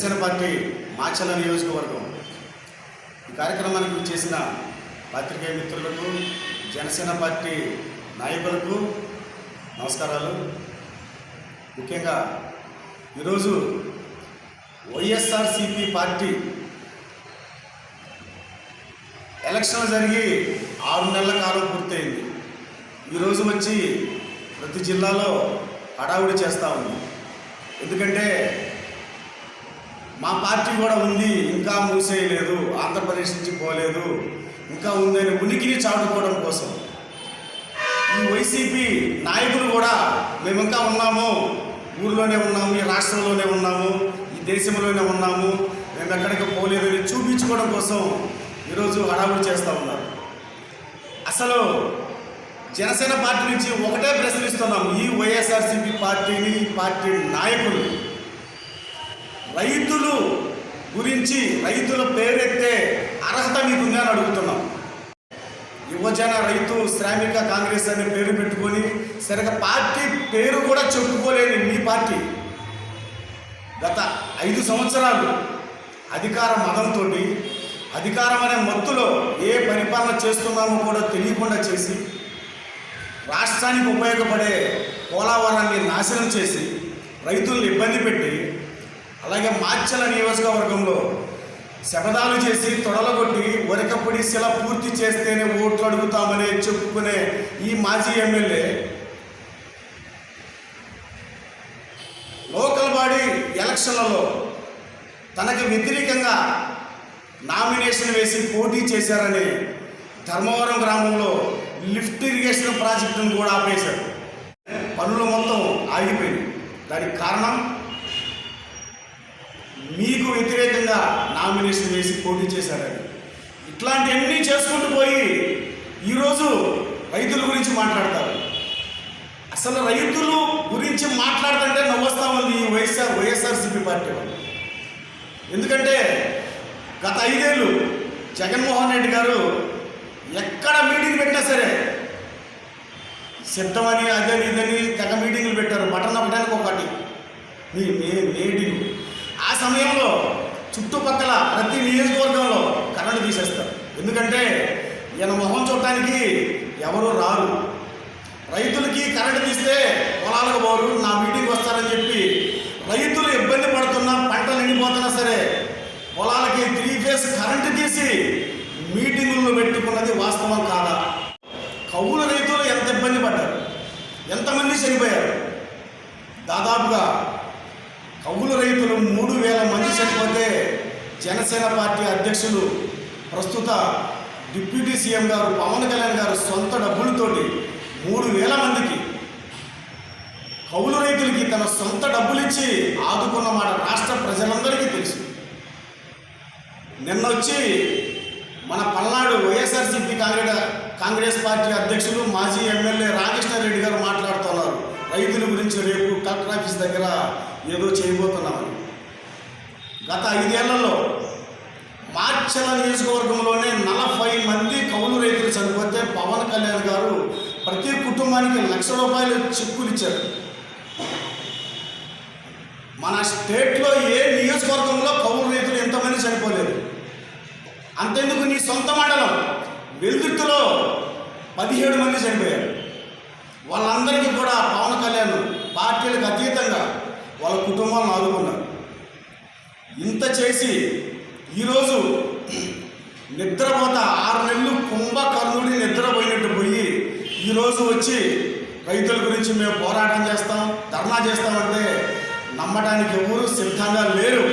Janasena party Macherla నియోజకవర్గం. ఈ కార్యక్రమానికి చేసిన పాత్రికేయ మిత్రులకు జనసేన పార్టీ నాయకులకు నమస్కారాలు. ముఖ్యంగా ఈరోజు వైఎస్ఆర్సిపి పార్టీ ఎలక్షన్లు జరిగి ఆరు నెలల కాలం పూర్తయింది. ఈరోజు వచ్చి ప్రతి జిల్లాలో హడావుడి చేస్తూ ఉంది. ఎందుకంటే మా పార్టీ కూడా ఉంది. ఇంకా మూసేయలేదు. ఆంధ్రప్రదేశ్ నుంచి పోలేదు. ఇంకా ఉందని ఉనికిని చాటుకోవడం కోసం. ఈ వైసీపీ నాయకులు కూడా మేము ఇంకా ఉన్నాము. ఊర్లోనే ఉన్నాము. ఈ రాష్ట్రంలోనే ఉన్నాము. ఈ దేశంలోనే ఉన్నాము. మేము ఎక్కడికి పోలేదని చూపించుకోవడం కోసం ఈరోజు హడావుడి చేస్తూ ఉన్నారు. అసలు జనసేన పార్టీ నుంచి ఒకటే ప్రశ్నిస్తున్నాం. ఈ వైఎస్ఆర్సీపీ పార్టీని పార్టీ నాయకులు రైతులు గురించి రైతుల పేరెత్తే అర్హత మీకుందా అని అడుగుతున్నాం. యువజన రైతు శ్రామిక కాంగ్రెస్ అనే పేరు పెట్టుకొని సరిగా పార్టీ పేరు కూడా చెప్పుకోలేని మీ పార్టీ. గత ఐదు సంవత్సరాలు అధికార మదంతో అధికారం అనే మత్తులో ఏ పరిపాలన చేస్తున్నామో కూడా తెలియకుండా చేసి రాష్ట్రానికి ఉపయోగపడే పోలవరాన్ని నాశనం చేసి రైతులను ఇబ్బంది పెట్టి అలాగే మాచల నియోజకవర్గంలో శపథాలు చేసి తొడలగొట్టి వరకపొడి శిల పూర్తి చేస్తేనే ఓట్లు అడుగుతామని చెప్పుకునే ఈ మాజీ ఎమ్మెల్యే లోకల్ బాడీ ఎలక్షన్లలో తనకి వ్యతిరేకంగా నామినేషన్ వేసి పోటీ చేశారని ధర్మవరం గ్రామంలో లిఫ్ట్ ఇరిగేషన్ ప్రాజెక్టును కూడా ఆపేశారు. పనులు మొత్తం ఆగిపోయింది దానికి కారణం మీకు వ్యతిరేకంగా నామినేషన్ వేసి పోటీ చేశారని ఇట్లాంటివన్నీ చేసుకుంటూ పోయి ఈరోజు రైతుల గురించి మాట్లాడతారు. అసలు రైతులు గురించి మాట్లాడుతుంటే నవ్వొస్తా ఉంది ఈ వైఎస్ఆర్ వైఎస్ఆర్సీపీ పార్టీ వాళ్ళు. ఎందుకంటే గత ఐదేళ్ళు జగన్మోహన్ రెడ్డి గారు ఎక్కడ మీటింగ్ పెట్టినా సరే సిద్ధమని అదని ఇదని తెగ మీటింగులు పెట్టారు. బటన్ ఒకటానికి ఒకటి. మీ మే- మీటింగ్ ఆ సమయంలో చుట్టుపక్కల ప్రతి నియోజకవర్గంలో కరెంటు తీసేస్తారు. ఎందుకంటే ఈయన మొహం చూడటానికి ఎవరు రారు. రైతులకి కరెంటు తీస్తే పొలాలకు పోరు నా మీటింగ్ వస్తారని చెప్పి రైతులు ఇబ్బంది పడుతున్నా పంటలు ఎండిపోతున్నా సరే పొలాలకి త్రీ ఫేస్ కరెంటు తీసి మీటింగుల్లో పెట్టుకున్నది వాస్తవం కాదా? కౌలు రైతులు ఎంత ఇబ్బంది పడ్డారు? ఎంతమంది చనిపోయారు? దాదాపుగా కౌలు మూడు వేల మంది చనిపోతే జనసేన పార్టీ అధ్యక్షులు ప్రస్తుత డిప్యూటీ సీఎం గారు పవన్ కళ్యాణ్ గారు సొంత డబ్బులతోటి మూడు వేల మందికి కౌలు రైతులకి తన సొంత డబ్బులిచ్చి ఆదుకున్న మాట రాష్ట్ర ప్రజలందరికీ తెలుసు. నిన్న వచ్చి మన Palnadu YSRCP Congress Congress party అధ్యక్షులు మాజీ ఎమ్మెల్యే రామకృష్ణారెడ్డి గారు మాట్లాడుతున్నారు. రైతుల గురించి రేపు కలెక్టర్ ఆఫీస్ దగ్గర ఏదో చేయబోతున్నామని. గత ఐదేళ్ళలో మార్చల నియోజకవర్గంలోనే నలభై మంది కౌలు రైతులు చనిపోతే పవన్ కళ్యాణ్ గారు ప్రతి కుటుంబానికి లక్ష రూపాయలు చెక్కులు ఇచ్చారు మన స్టేట్లో ఏ నియోజకవర్గంలో కౌలు రైతులు ఎంతమంది చనిపోలేదు? అంతెందుకు నీ సొంత మండలం? వెల్దుర్తిలో పదిహేడు మంది చనిపోయారు. వాళ్ళందరికీ కూడా పవన్ కళ్యాణ్ పార్టీలకు అతీతంగా వాళ్ళ కుటుంబాలను ఆదుకున్నారు. ఇంత చేసి ఈరోజు నిద్రపోత ఆరు నెలలు కుంభకర్ణుడి నిద్రపోయినట్టు పోయి ఈరోజు వచ్చి రైతుల గురించి మేము పోరాటం చేస్తాం ధర్నా చేస్తామంటే నమ్మటానికి ఎవరు సిద్ధంగా లేరు.